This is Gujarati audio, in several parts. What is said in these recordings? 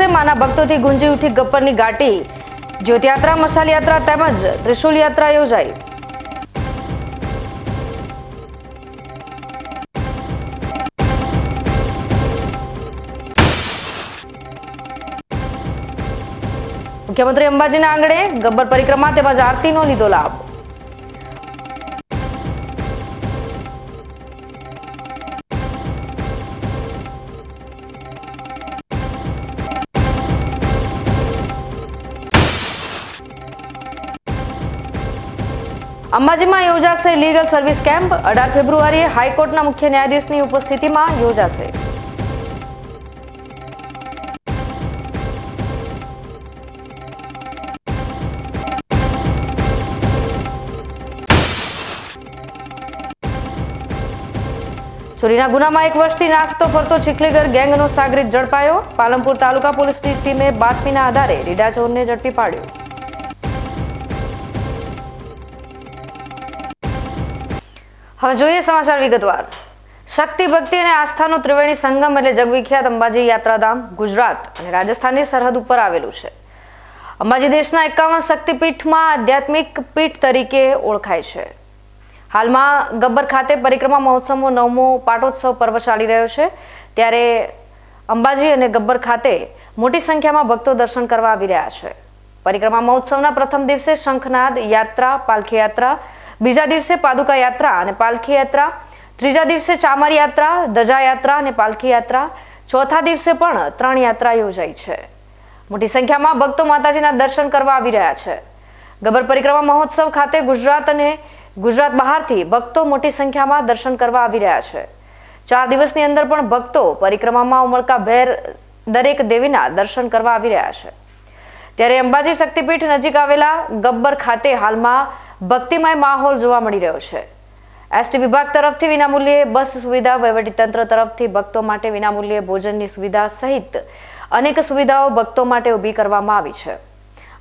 દિવસે માના ભક્તોથી ગુંજી ઉઠી ગબ્બરની ગાટી, જ્યોતયાત્રા મસાલ યાત્રા તેમજ ત્રિશુલ યાત્રા યોજાઈ. મુખ્યમંત્રી અંબાજીના આંગણે ગબ્બર પરિક્રમા તેમજ આરતીનો લીધો લાભ. અંબાજીમાં યોજાશે લીગલ સર્વિસ કેમ્પ અઢાર ફેબ્રુઆરીએ હાઈકોર્ટના મુખ્ય ન્યાયાધીશની ઉપસ્થિતિમાં યોજાશે. ચોરીના ગુનામાં એક વર્ષથી નાસ્તો ફરતો ચીખલીગર ગેંગનો સાગરીત ઝડપાયો. પાલનપુર તાલુકા પોલીસની ટીમે બાતમીના આધારે રીડા ચોરને ઝડપી પાડ્યો. હવે જોઈએ સમાચાર વિગતવાર. શક્તિ, ભક્તિ અને આસ્થાનો ત્રિવેણી સંગમ એટલે જગવિખ્યાત અંબાજી યાત્રાધામ ગુજરાત અને રાજસ્થાનની સરહદ ઉપર આવેલું છે. અંબાજી દેશના એકાવન શક્તિપીઠમાં આધ્યાત્મિક પીઠ તરીકે ઓળખાય છે. હાલમાં ગબ્બર ખાતે પરિક્રમા મહોત્સવનો નવમો પાટોત્સવ પર્વ ચાલી રહ્યો છે. ત્યારે અંબાજી અને ગબ્બર ખાતે મોટી સંખ્યામાં ભક્તો દર્શન કરવા આવી રહ્યા છે. પરિક્રમા મહોત્સવના પ્રથમ દિવસે શંખનાદ યાત્રા, પાલખી યાત્રા બીજા દિવસે પાદુકા યાત્રા અને પાલખી યાત્રા, ત્રીજા દિવસે ચામર યાત્રા, ધજા યાત્રા અને પાલખી યાત્રા, ચોથા દિવસે પણ ત્રણ યાત્રા યોજાઈ છે. મોટી સંખ્યામાં ભક્તો માતાજીના દર્શન કરવા આવી રહ્યા છે. ગબ્બર પરિક્રમા મહોત્સવ ખાતે ગુજરાત અને ગુજરાત બહારથી ભક્તો મોટી સંખ્યામાં દર્શન કરવા આવી રહ્યા છે. ચાર દિવસની અંદર પણ ભક્તો પરિક્રમામાં ઉમળકા ભેર દરેક દેવીના દર્શન કરવા આવી રહ્યા છે. ત્યારે અંબાજી શક્તિપીઠ નજીક આવેલા ગબ્બર ખાતે હાલમાં ભક્તિમય માહોલ જોવા મળી રહ્યો છે. એસટી વિભાગ તરફથી વિનામૂલ્યે બસ સુવિધા વહીવટીતંત્ર તરફથી ભક્તો માટે વિનામૂલ્યે ભોજનની સુવિધા સહિત અનેક સુવિધાઓ ભક્તો માટે ઊભી કરવામાં આવી છે.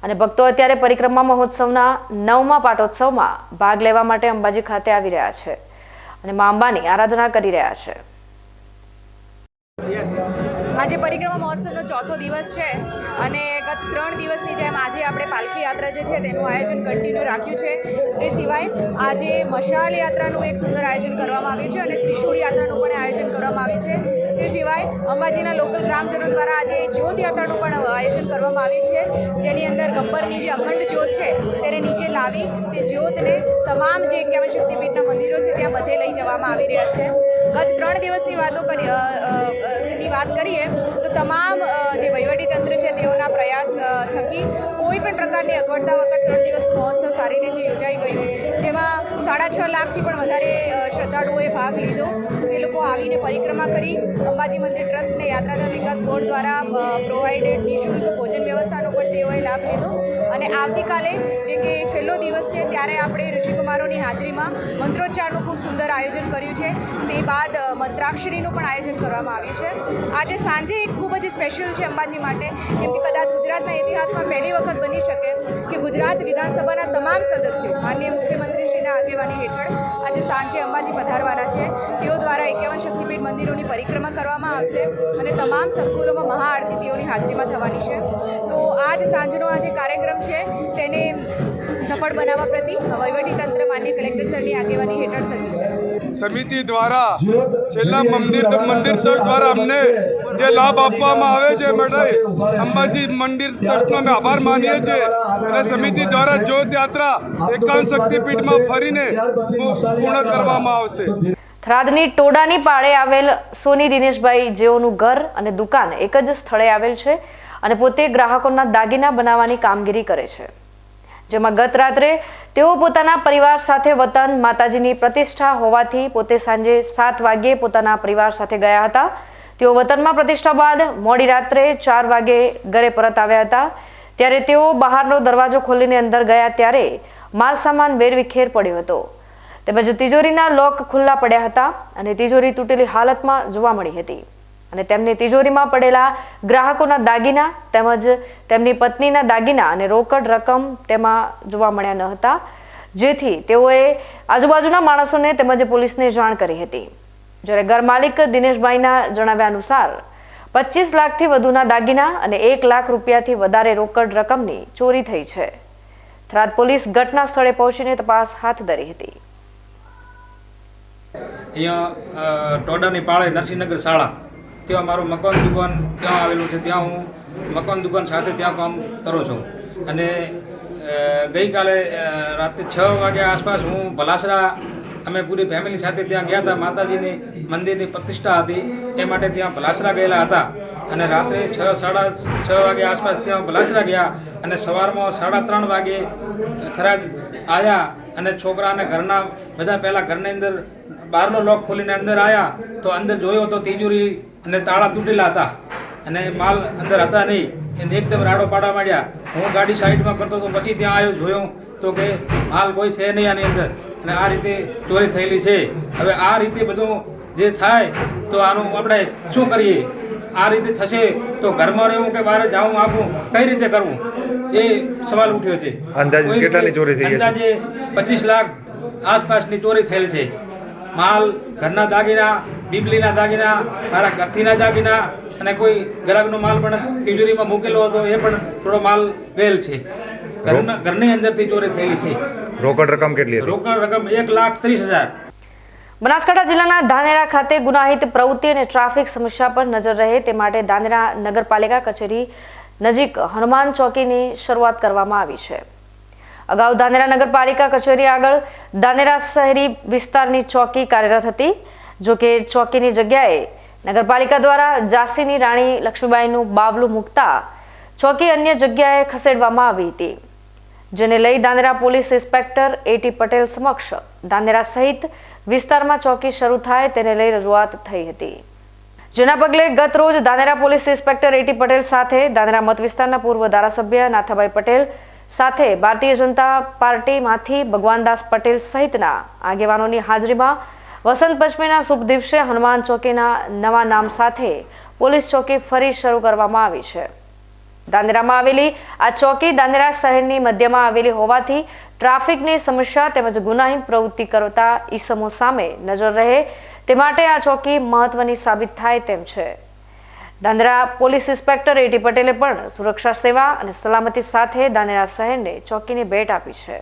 અને ભક્તો અત્યારે પરિક્રમા મહોત્સવના નવમા પાટોત્સવમાં ભાગ લેવા માટે અંબાજી ખાતે આવી રહ્યા છે. અને મા અંબાની આરાધના કરી રહ્યા છે. આજે પરિક્રમા મહોત્સવનો ચોથો દિવસ છે અને ગત ત્રણ દિવસની જેમ આજે આપણે પાલખી યાત્રા જે છે તેનું આયોજન કન્ટિન્યુ રાખ્યું છે. તે સિવાય આજે મશાલ યાત્રાનું એક સુંદર આયોજન કરવામાં આવ્યું છે અને ત્રિશુળ યાત્રાનું પણ આયોજન કરવામાં આવ્યું છે. તે સિવાય અંબાજીના લોકલ ગ્રામજનો દ્વારા આજે જ્યોત યાત્રાનું પણ આયોજન કરવામાં આવ્યું છે. જેની અંદર ગબ્બરની જે અખંડ જ્યોત છે તેને નીચે લાવી તે જ્યોતને તમામ જે એકાવન શક્તિપીઠના મંદિરો છે ત્યાં બધે લઈ જવામાં આવી રહ્યા છે. ગત ત્રણ દિવસની વાતો ની વાત કરીએ, તો તમામ જે વહીવટીતંત્ર છે તેઓના પ્રયાસ થકી કોઈ પણ પ્રકારની અગવડતા વગર ત્રણ દિવસ મહોત્સવ સારી રીતે યોજાઈ ગયું. જેમાં સાડા છ લાખથી પણ વધારે શ્રદ્ધાળુઓએ ભાગ લીધો. એ લોકો આવીને પરિક્રમા કરી. અંબાજી મંદિર ટ્રસ્ટને યાત્રાધામ વિકાસ બોર્ડ દ્વારા પ્રોવાઇડેડ નિઃશુલ્ક ભોજન વ્યવસ્થાનો પણ તેઓએ લાભ લીધો. અને આવતીકાલે, જે કે છેલ્લો દિવસ છે, ત્યારે આપણે ઋષિકુમારોની હાજરીમાં મંત્રોચ્ચારનું ખૂબ સુંદર આયોજન કર્યું છે. તે બાદ મંત્રાક્ષરીનું પણ આયોજન કરવામાં આવ્યું છે. આજે સાંજે એક ખૂબ જ સ્પેશિયલ છે અંબાજી માટે, કેમ કે કદાચ ગુજરાતના ઇતિહાસમાં પહેલી વખત બની શકે કે ગુજરાત વિધાનસભાના તમામ સદસ્યો માનનીય મુખ્યમંત્રીશ્રીના આગેવાની હેઠળ આજે સાંજે અંબાજી પધારવાના છે. તેઓ દ્વારા એકાવન શક્તિપીઠ મંદિરોની પરિક્રમા કરવામાં આવશે અને તમામ સંકુલોમાં મહાઆરતી તેઓની હાજરીમાં થવાની છે. તો આજ સાંજનો આ જે કાર્યક્રમ છે, તેને સફળ બનાવવા પ્રતિ વહીવટીતંત્ર માન્ય કલેક્ટર સરની આગેવાની હેઠળ સજ્જ છે. સમિતિ દ્વારા છેલ્લા મંદિર મંદિર તક દ્વારા અમને જે લાભ આપવામાં આવે છે મેડમ અંબાજી મંદિર ટ્રસ્ટનો અમે આભાર માનીએ છીએ. અને સમિતિ દ્વારા જ્યોત યાત્રા એકાંત શક્તિપીઠમાં ફરીને પૂર્ણ કરવામાં આવશે. થરાદની ટોડાની પાળે આવેલ સોની દિનેશભાઈ જેઓનું ઘર અને દુકાન એક જ સ્થળે આવેલ છે અને પોતે ગ્રાહકોના દાગીના બનાવવાની કામગીરી કરે છે. જેમાં ગત રાત્રે તેઓ પોતાના પરિવાર સાથે વતન, માતાજીની પ્રતિષ્ઠા હોવાથી પોતે સાંજે સાત વાગ્યે પોતાના પરિવાર સાથે ગયા હતા. તેઓ વતનમાં પ્રતિષ્ઠા બાદ મોડી રાત્રે ચાર વાગે ઘરે પરત આવ્યા હતા. ત્યારે તેઓ બહારનો દરવાજો ખોલીને અંદર ગયા ત્યારે માલ સામાન વેરવિખેર પડ્યો હતો. તેમજ તિજોરીના લોક ખુલ્લા પડ્યા હતા અને તિજોરી તૂટેલી હાલતમાં જોવા મળી હતી. અને તેમની તિજોરીમાં પડેલા ગ્રાહકોના દાગીના તેમજ તેમની પત્નીના દાગીના અને રોકડ રકમ તેમાં જોવા મળ્યા ન હતા. જેથી તેઓએ આજુબાજુના માણસોને તેમજ પોલીસને જાણ કરી હતી. જ્યારે ઘર માલિક દિનેશભાઈના જણાવ્યા અનુસાર, પચીસ લાખથી વધુના દાગીના અને એક લાખ રૂપિયાથી વધારે રોકડ રકમની ચોરી થઈ છે. થરાદ પોલીસ ઘટના સ્થળે પહોંચીને તપાસ હાથ ધરી હતી. અહીંયા ટોડાની પાળે નરસિંહનગર શાળા ત્યાં મારું મકાન દુકાન ત્યાં આવેલું છે. ત્યાં હું મકાન દુકાન સાથે ત્યાં કામ કરું છું. અને ગઈકાલે રાત્રે છ વાગ્યા આસપાસ હું ભલાસરા અમે પૂરી ફેમિલી સાથે ત્યાં ગયા હતા. માતાજીની મંદિરની પ્રતિષ્ઠા હતી. એ માટે ત્યાં ભલાસરા ગયેલા હતા. અને રાત્રે છ, સાડા છ વાગ્યા આસપાસ ત્યાં ભલાસરા ગયા અને સવારમાં સાડા ત્રણ વાગે થરાજ આવ્યા અને છોકરાને ઘરના, બધા પહેલાં ઘરની અંદર બહારનો લોક ખોલીને અંદર આવ્યા તો અંદર જોયો તો તિજોરી અને તાળા તૂટેલા હતા. અને માલ અંદર હતા નહીં. એને એકદમ રાડો પાડવા માંડ્યા. હું ગાડી સાઈડમાં કરતો તો પછી ત્યાં આવ્યો જોયો તો કે માલ કોઈ છે નહીં આની અંદર. અને આ રીતે ચોરી થયેલી છે. હવે આ રીતે બધું જે થાય તો આનું આપણે શું કરીએ? આ રીતે થશે તો ઘરમાં રહેવું કે બહાર જાવું આપું? કઈ રીતે કરવું? એ સવાલ ઉઠ્યો છે. અંદાજે કેટલાની ચોરી થઈ અંદાજે પચીસ લાખ આસપાસની ચોરી થયેલ છે. માલ ઘરના દાગીના બીબલીના દાગીના મારા ઘરથીના દાગીના અને કોઈ ગ્રાહકનો માલ પણ તિજોરીમાં મૂકેલો હતો એ પણ થોડો માલ વેલ છે. ઘરના ઘરની અંદરથી ચોરી થયેલી છે. રોકડ રકમ કેટલી રોકડ રકમ એક લાખ ત્રીસ હજાર. બનાસકાંઠા જિલ્લાના ધાનેરા ખાતે ગુનાહિત પ્રવૃત્તિ અને ટ્રાફિક સમસ્યા પર નજર રહે તે માટે ધાનેરા નગરપાલિકા કચેરી નજીક હનુમાન ચોકીની શરૂઆત કરવામાં આવી છે. અગાઉ ધાનેરા નગરપાલિકા કચેરી આગળ ધાનેરા શહેરી વિસ્તારની ચોકી કાર્યરત હતી. જો કે ચોકીની જગ્યાએ નગરપાલિકા દ્વારા ઝાંસીની રાણી લક્ષ્મીબાઈનું બાવલું મૂકતા ચોકી અન્ય જગ્યાએ ખસેડવામાં આવી હતી, જેને લઈ Dandera police inspector A T Patel સમક્ષ દાંદેરા સહિત વિસ્તારમાં ચોકી શરૂ થાય તેને લઈ રજૂઆત થઈ હતી. જેના પગલે ગત રોજ Dhanera police inspector A T Patel સાથે દાંદેરા મત વિસ્તારના પૂર્વ ધારાસભ્ય નાથાભાઈ પટેલ સાથે ભારતીય જનતા પાર્ટીમાંથી ભગવાનદાસ પટેલ સહિતના આગેવાનોની હાજરીમાં વસંત પંચમીના શુભ દિવસે હનુમાન ચોકીના નવા નામ સાથે પોલીસ ચોકી ફરી શરૂ કરવામાં આવી છે. દાંદરામાં આવેલી, આ ચોકી દાંદેરા શહેરની મધ્યમાં આવેલી હોવાથી ટ્રાફિકની સમસ્યા તેમજ ગુનાહિત પ્રવૃત્તિ કરતા ઈસમો સામે નજર રહે તે માટે આ ચોકી મહત્વની સાબિત થાય તેમ છે. દાંદરા પોલીસ ઇન્સ્પેક્ટર એટી પટેલે પણ સુરક્ષા સેવા અને સલામતી સાથે દાંદરા શહેરને ચોકીની ભેટ આપી છે.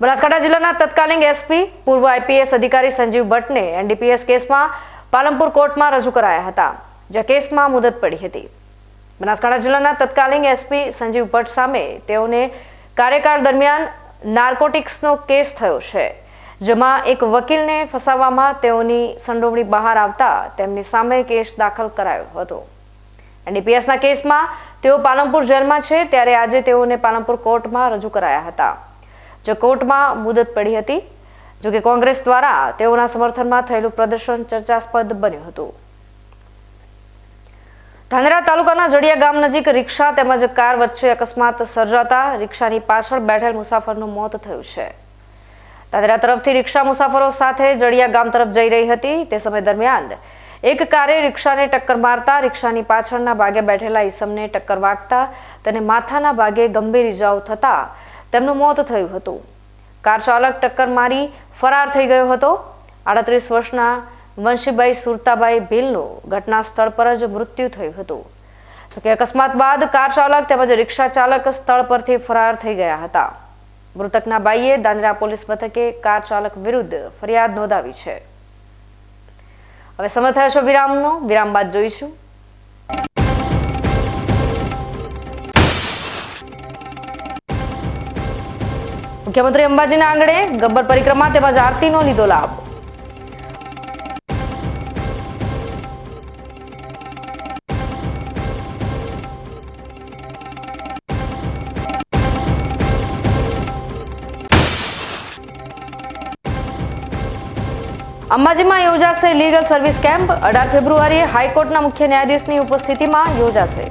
બનાસકાંઠા જિલ્લાના તત્કાલીન એસપી, પૂર્વ આઈપીએસ અધિકારી સંજીવ ભટ્ટને એનડીપીએસ કેસમાં પાલનપુર કોર્ટમાં રજૂ કરાયા હતા જે કેસમાં મુદત પડી હતી. બનાસકાંઠા જિલ્લાના તત્કાલીન એસપી સંજીવ ભટ્ટ સામે તેઓને કાર્યકાળ દરમિયાન નાર્કોટિક્સનો કેસ થયો છે, જેમાં એક વકીલને ફસાવવામાં તેઓની સંડોવણી બહાર આવતા તેમની સામે કેસ દાખલ કરાયો હતો. એનડીપીએસના કેસમાં તેઓ પાલનપુર જેલમાં છે, ત્યારે આજે તેઓને પાલનપુર કોર્ટમાં રજૂ કરાયા હતા. જે કોર્ટમાં મુદત પડી હતી જોકે કોંગ્રેસ દ્વારા તેઓના સમર્થનમાં થયેલું પ્રદર્શન ચર્ચાસ્પદ બન્યું હતું. ધાનેરા તાલુકાના જડિયા ગામ નજીક રિક્ષા તેમજ કાર વચ્ચે અકસ્માત સર્જાતા રિક્ષાની પાછળ બેઠેલ મુસાફરનું મોત થયું છે. ધાનેરા તરફથી રિક્ષા મુસાફરો સાથે જડિયા ગામ તરફ જઈ રહી હતી. તે સમય દરમિયાન એક કારે રિક્ષાને ટક્કર મારતા રિક્ષાની પાછળના ભાગે બેઠેલા ઈસમને ટક્કર વાગતા તેને માથાના ભાગે ગંભીર ઇજાઓ થતા તેમનું મોત થયું હતું. કાર ચાલક ટક્કર મારી ફરાર થઈ ગયો હતો. આડત્રીસ વર્ષના વંશીભાઈ સુરતાભાઈ ભીલનું ઘટના સ્થળ પર જ મૃત્યુ થયું હતું. જોકે અકસ્માત બાદ કાર ચાલક તેમજ રિક્ષા ચાલક સ્થળ પરથી ફરાર થઈ ગયા હતા. મૃતકના બાઈએ દાંદરા પોલીસ મથકે કાર ચાલક વિરુદ્ધ ફરિયાદ નોંધાવી છે. હવે સમય થયો છે વિરામનો. વિરામ બાદ જોઈશું. મુખ્યમંત્રી અંબાજીના આંગણે ગબ્બર પરિક્રમા તેમજ આરતીનો લીધો લાભ. અંબાજીમાં યોજાશે લીગલ સર્વિસ કેમ્પ. અઢાર ફેબ્રુઆરીએ હાઈકોર્ટના મુખ્ય ન્યાયાધીશની ઉપસ્થિતિમાં યોજાશે.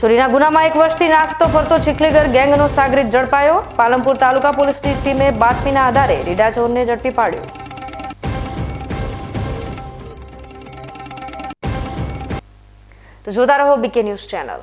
ચોરીના ગુનામાં એક વર્ષથી નાસ્તો ફરતો ચીખલીગર ગેંગનો સાગરીત ઝડપાયો. પાલનપુર તાલુકા પોલીસની ટીમે બાતમીના આધારે રીડા ચોરને ઝડપી પાડ્યો. તો જોતા રહો બીકે ન્યૂઝ ચેનલ.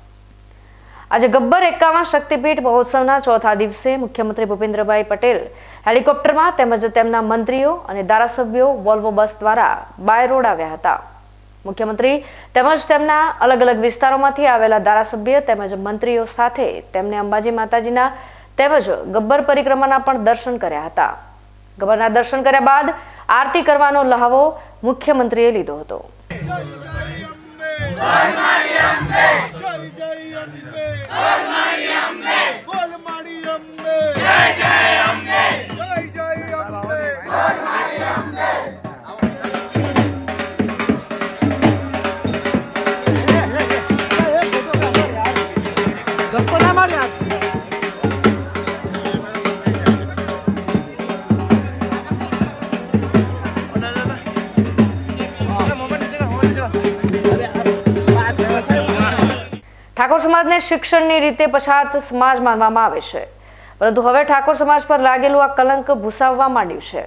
આજે ગબ્બર એકાવન શક્તિપીઠ મહોત્સવના ચોથા દિવસે મુખ્યમંત્રી ભૂપેન્દ્રભાઈ પટેલ હેલિકોપ્ટરમાં તેમજ તેમના મંત્રીઓ અને ધારાસભ્યો વોલ્વો બસ દ્વારા બાય રોડ આવ્યા હતા. મુખ્યમંત્રી તેમજ તેમના અલગ અલગ વિસ્તારોમાંથી આવેલા ધારાસભ્ય તેમજ મંત્રીઓ સાથે તેમને અંબાજી માતાજીના તેમજ ગબ્બર પરિક્રમાના પણ દર્શન કર્યા હતા. ગબ્બરના દર્શન કર્યા બાદ આરતી કરવાનો લહાવો મુખ્યમંત્રીએ લીધો હતો. Maria Mbe. Jai Jai. Thakor સમાજને શિક્ષણની રીતે પછાત સમાજ માનવામાં આવે છે. પરંતુ હવે ઠાકોર સમાજ પર લાગેલું આ કલંક ભૂસાવવા માંડ્યું છે.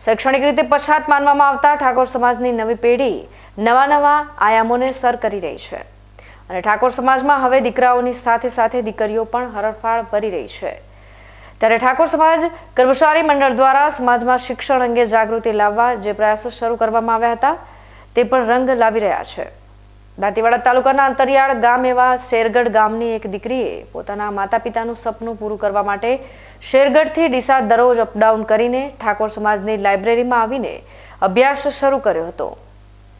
શૈક્ષણિક રીતે પછાત માનવામાં આવતા ઠાકોર સમાજની નવી પેઢી નવા નવા આયામોને સર કરી રહી છે. અને ઠાકોર સમાજમાં હવે દીકરાઓની સાથે સાથે દીકરીઓ પણ હરણફાળ ભરી રહી છે. ત્યારે ઠાકોર સમાજ કર્મચારી મંડળ દ્વારા સમાજમાં શિક્ષણ અંગે જાગૃતિ લાવવા જે પ્રયાસો શરૂ કરવામાં આવ્યા હતા, તે પણ રંગ લાવી રહ્યા છે. દાંતીવાડા તાલુકાના અંતરિયાળ ગામ એવા શેરગઢ ગામની એક દીકરીએ પોતાના માતા પિતાનું સપનું પૂરું કરવા માટે શેરગઢથી ડીસા દરરોજ અપડાઉન કરીને ઠાકોર સમાજની લાઇબ્રેરીમાં આવીને અભ્યાસ શરૂ કર્યો હતો.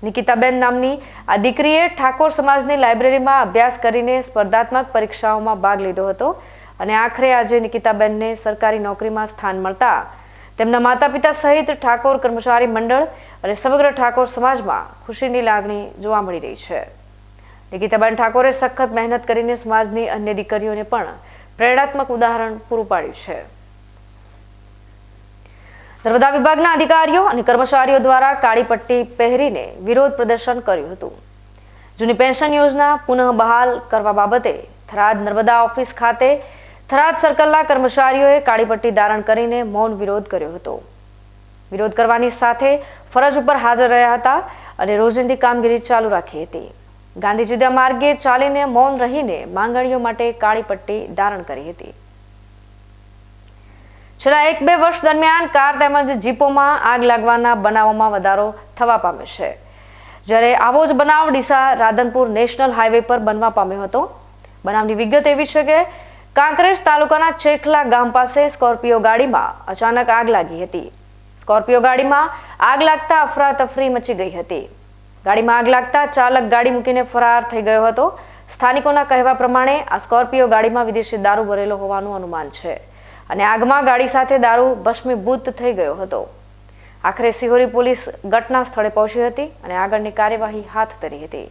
નિકિતાબેન નામની આ દીકરીએ ઠાકોર સમાજની લાઇબ્રેરીમાં અભ્યાસ કરીને સ્પર્ધાત્મક પરીક્ષાઓમાં ભાગ લીધો હતો અને આખરે આજે નિકિતાબેનને સરકારી નોકરીમાં સ્થાન મળતા તેમના માતા પિતા સહિત ઠાકોર કર્મચારી મંડળ અને સમગ્ર ઠાકોર સમાજમાં ખુશીની લાગણી જોવા મળી રહી છે. નિકિતાબેન ઠાકોરે સખત મહેનત કરીને સમાજની અન્ય દીકરીઓને પણ પ્રેરણાત્મક ઉદાહરણ પૂરું પાડ્યું છે. નર્મદા વિભાગના અધિકારીઓ અને કર્મચારીઓ દ્વારા કાળી પટ્ટી પહેરીને વિરોધ પ્રદર્શન કર્યું હતું. જૂની પેન્શન યોજના પુનઃ બહાલ કરવા બાબતે થરાદ નર્મદા ઓફિસ ખાતે થરાદ સર્કલના કર્મચારીઓએ કાળી ધારણ કરીને મૌન વિરોધ કર્યો હતો. વિરોધ કરવાની સાથે ફરજ ઉપર હાજર રહ્યા હતા અને રોજિંદી કામગીરી ચાલુ રાખી હતી. ગાંધીજીના માર્ગે ચાલીને મૌન રહીને માંગણીઓ માટે કાળી ધારણ કરી હતી. છેલ્લા એક બે વર્ષ દરમિયાન કાર તેમજ જીપોમાં આગ લાગવાના બનાવોમાં વધારો થવા પામ્યો છે. જ્યારે આવો જ બનાવ ડીસા રાધનપુર નેશનલ હાઈવે પર બનવા પામ્યો હતો. બનાવની વિગત એવી છે કે કાંકરેજ તાલુકાના ચેખલા ગામ પાસે સ્કોર્પિયો ગાડીમાં અચાનક આગ લાગી હતી. સ્કોર્પિયો ગાડીમાં આગ લાગતા અફરાતફરી મચી ગઈ હતી. ગાડીમાં આગ લાગતા ચાલક ગાડી મૂકીને ફરાર થઈ ગયો હતો. સ્થાનિકોના કહેવા પ્રમાણે આ સ્કોર્પિયો ગાડીમાં વિદેશી દારૂ ભરેલો હોવાનું અનુમાન છે અને આગમાં ગાડી સાથે દારૂ ભસ્મીભૂત થઈ ગયો હતો. આખરે સિહોરી પોલીસ ઘટના સ્થળે પહોંચી હતી અને આગળની કાર્યવાહી હાથ ધરી હતી.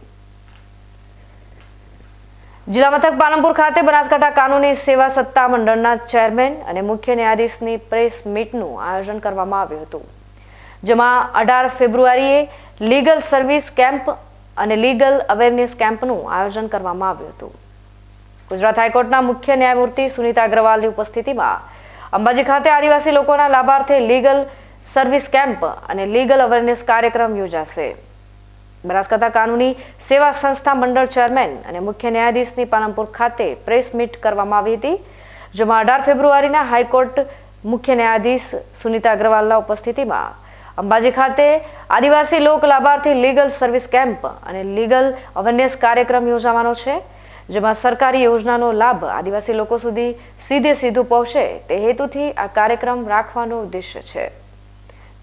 જિલ્લા મથક પાલનપુર ખાતે બનાસકાંઠા કાનૂની સેવા સત્તા મંડળના ચેરમેન અને મુખ્ય ન્યાયાધીશની પ્રેસ મીટનું આયોજન કરવામાં આવ્યું હતું. જેમાં અઢાર ફેબ્રુઆરીએ લીગલ સર્વિસ કેમ્પ અને લીગલ અવેરનેસ કેમ્પનું આયોજન કરવામાં આવ્યું હતું. ગુજરાત હાઈકોર્ટના મુખ્ય ન્યાયમૂર્તિ સુનિતા અગ્રવાલની ઉપસ્થિતિમાં અંબાજી ખાતે આદિવાસી લોકોના લાભાર્થે લીગલ સર્વિસ કેમ્પ અને લીગલ અવેરનેસ કાર્યક્રમ યોજાશે. બનાસકાંઠા કાનૂની સેવા સંસ્થા મંડળ ચેરમેન અને મુખ્ય ન્યાયાધીશની પાલનપુર ખાતે પ્રેસ મીટ કરવામાં આવી હતી, જેમાં અઢાર ફેબ્રુઆરીના હાઈકોર્ટ મુખ્ય ન્યાયાધીશ સુનીતા અગ્રવાલના ઉપસ્થિતિમાં અંબાજી ખાતે આદિવાસી લોક લાભાર્થી લીગલ સર્વિસ કેમ્પ અને લીગલ અવેરનેસ કાર્યક્રમ યોજાવાનો છે, જેમાં સરકારી યોજનાનો લાભ આદિવાસી લોકો સુધી સીધે સીધું પહોંચે તે હેતુથી આ કાર્યક્રમ રાખવાનો ઉદ્દેશ્ય છે.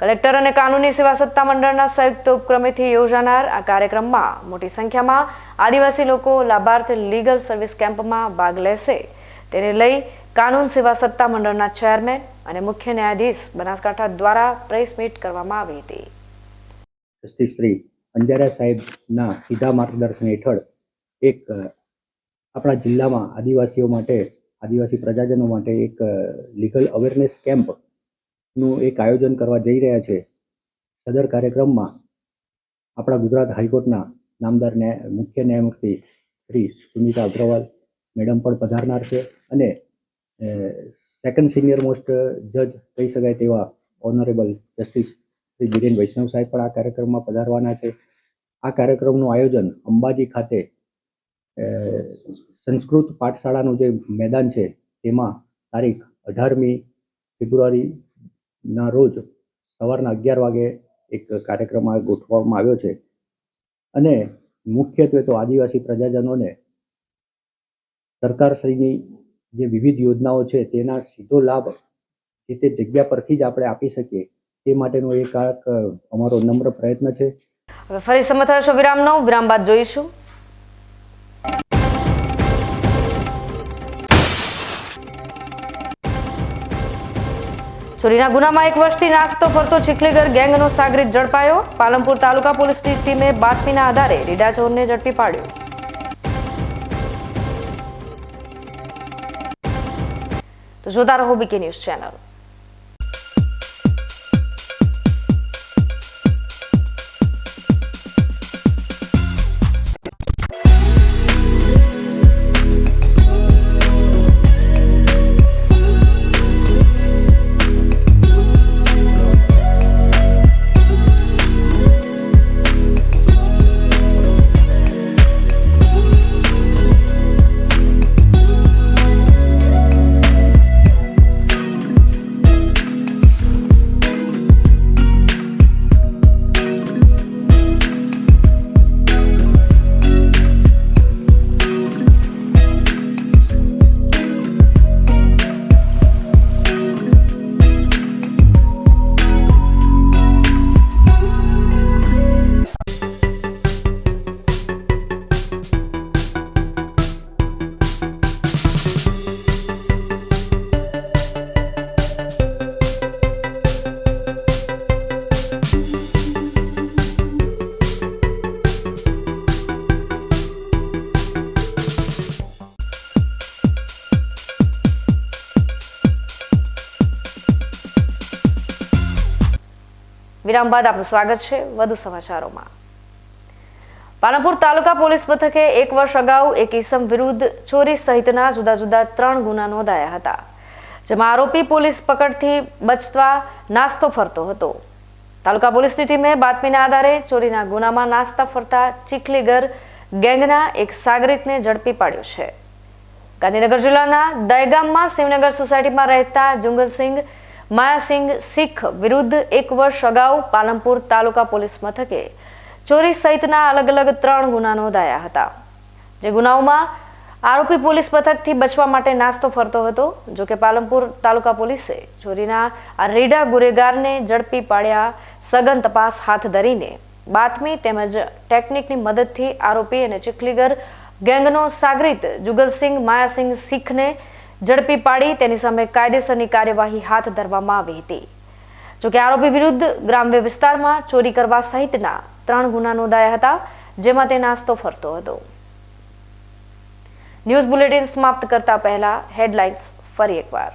કલેક્ટર અને કાનૂની સેવા સત્તા મંડળના સંયુક્ત ઉપક્રમેથી યોજાનાર આ કાર્યક્રમમાં મોટી સંખ્યામાં આદિવાસી લોકો લાભાર્થ લીગલ સર્વિસ કેમ્પમાં ભાગ લેશે. તેને લઈ કાનૂન સેવા સત્તા મંડળના ચેરમેન અને મુખ્ય ન્યાયાધીશ બનાસકાંઠા દ્વારા પ્રેસ મીટ કરવામાં આવી હતી. શ્રી અંજારા સાહેબના સીધા માર્ગદર્શન હેઠળ એક આપણા જિલ્લામાં આદિવાસીઓ માટે, આદિવાસી પ્રજાજનો માટે એક લીગલ અવેરનેસ કેમ્પનું એક આયોજન કરવા જઈ રહ્યા છે. સદર કાર્યક્રમમાં આપણા ગુજરાત હાઈકોર્ટના નામદાર ન્યાય, મુખ્ય ન્યાયમૂર્તિ શ્રી સુનિતા અગ્રવાલ, મેડમ પણ પધારનાર છે અને સેકન્ડ સિનિયર મોસ્ટ જજ કહી શકાય તેવા ઓનરેબલ જસ્ટિસ શ્રી બિરેન વૈષ્ણવ સાહેબ પણ આ કાર્યક્રમમાં પધારવાના છે. આ કાર્યક્રમનું આયોજન અંબાજી ખાતે સંસ્કૃત પાઠશાળાનું જે મેદાન છે તેમાં તારીખ અઢારમી ફેબ્રુઆરીના રોજ સવારના અગિયાર વાગે એક કાર્યક્રમ ગોઠવવામાં આવ્યો છે. અને મુખ્યત્વે તો આદિવાસી પ્રજાજનોને સરકારશ્રીની જે વિવિધ યોજનાઓ છે તેના સીધો લાભ જે તે જગ્યા પરથી જ આપણે આપી શકીએ તે માટેનો એક અમારો નમ્ર પ્રયત્ન છે. હવે ફરી સમય થયો વિરામનો વિરામ બાદ જોઈશું. ચોરીના ગુનામાં એક વર્ષથી નાસ્તો ફરતો ચીખલીગર ગેંગનો સાગરીત ઝડપાયો. પાલનપુર તાલુકા પોલીસની ટીમે બાતમીના આધારે રીડા ચોરને ઝડપી પાડ્યો. તો જોતા રહો બીકે ન્યૂઝ ચેનલ. વિરામ બાદ આપનું સ્વાગત છે વધુ સમાચારોમાં. પાલનપુર તાલુકા પોલીસ મથકે એક વર્ષ અગાઉ એક ઈસમ વિરુદ્ધ ચોરી સહિતના જુદા જુદા ત્રણ ગુના નોંધાયા હતા, જેમાં આરોપી પોલીસ પકડથી બચવા નાસ્તો ફરતો હતો. તાલુકા પોલીસની ટીમે બાતમીના આધારે ચોરીના ગુનામાં નાસ્તા ફરતા ચીખલીગર ગેંગના એક સાગરિતને ઝડપી પાડ્યો છે. ગાંધીનગર જિલ્લાના દયગામમાં શિવનગર સોસાયટીમાં રહેતા જુંગલસિંહ માયાસિંહ શીખ વિરુદ્ધ એક વર્ષ અગાઉ પાલનપુર તાલુકા પોલીસ મથકે ચોરી સહિતના અલગ અલગ ત્રણ ગુના નોંધાયા હતા. જે ગુનાઓમાં આરોપી પોલીસ મથકથી બચવા માટે નાસ્તો ફરતો હતો, જો કે પાલનપુર તાલુકા પોલીસે ચોરીના આ રેડા ગુનેગારને ઝડપી પાડ્યા સઘન તપાસ હાથ ધરીને બાતમી તેમજ ટેકનિકની મદદથી આરોપી અને ચીખલીગર ગેંગનો સાગરીત જુગલસિંહ માયાસિંહ શીખને ઝડપી પાડી તેની સામે કાયદેસરની કાર્યવાહી હાથ ધરવામાં આવી હતી. જોકે આરોપી વિરુદ્ધ ગ્રામ્ય વિસ્તારમાં ચોરી કરવા સહિતના ત્રણ ગુના નોંધાયા હતા, જેમાં તે નાસ્તો ફરતો હતો. ન્યૂઝ બુલેટિન સમાપ્ત કરતા પહેલા હેડલાઇન્સ ફરી એકવાર.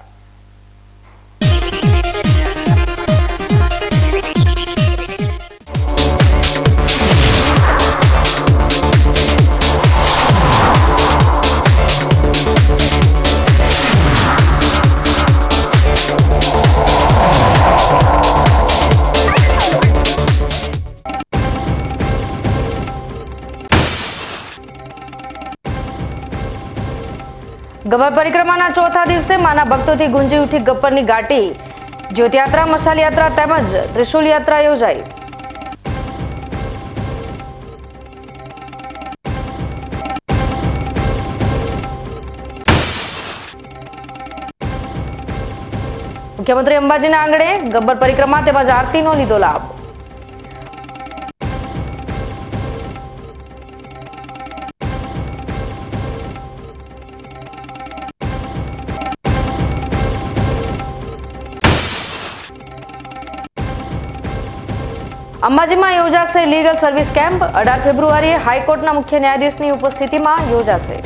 ગબ્બર પરિક્રમાના ચોથા દિવસે માના ભક્તોથી ગુંજી ઉઠી ગબ્બરની ગાટી, જ્યોતયાત્રા મશાલ યાત્રા તેમજ ત્રિશુલ યાત્રા યોજાઈ. મુખ્યમંત્રી અંબાજીના આંગણે ગબ્બર પરિક્રમા તેમજ આરતીનો લીધો લાભ. અંબાજીમાં યોજાશે લીગલ સર્વિસ કેમ્પ. અઢાર ફેબ્રુઆરીએ હાઈકોર્ટના મુખ્ય ન્યાયાધીશની ઉપસ્થિતિમાં યોજાશે.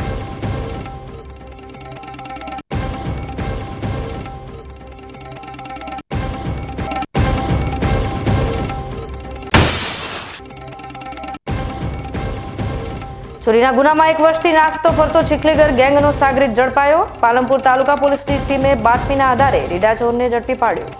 ચોરીના ગુનામાં એક વર્ષથી નાસ્તો ફરતો ચીખલીગર ગેંગનો સાગરીત ઝડપાયો. પાલનપુર તાલુકા પોલીસની ટીમે બાતમીના આધારે રીડા ચોરને ઝડપી પાડ્યો.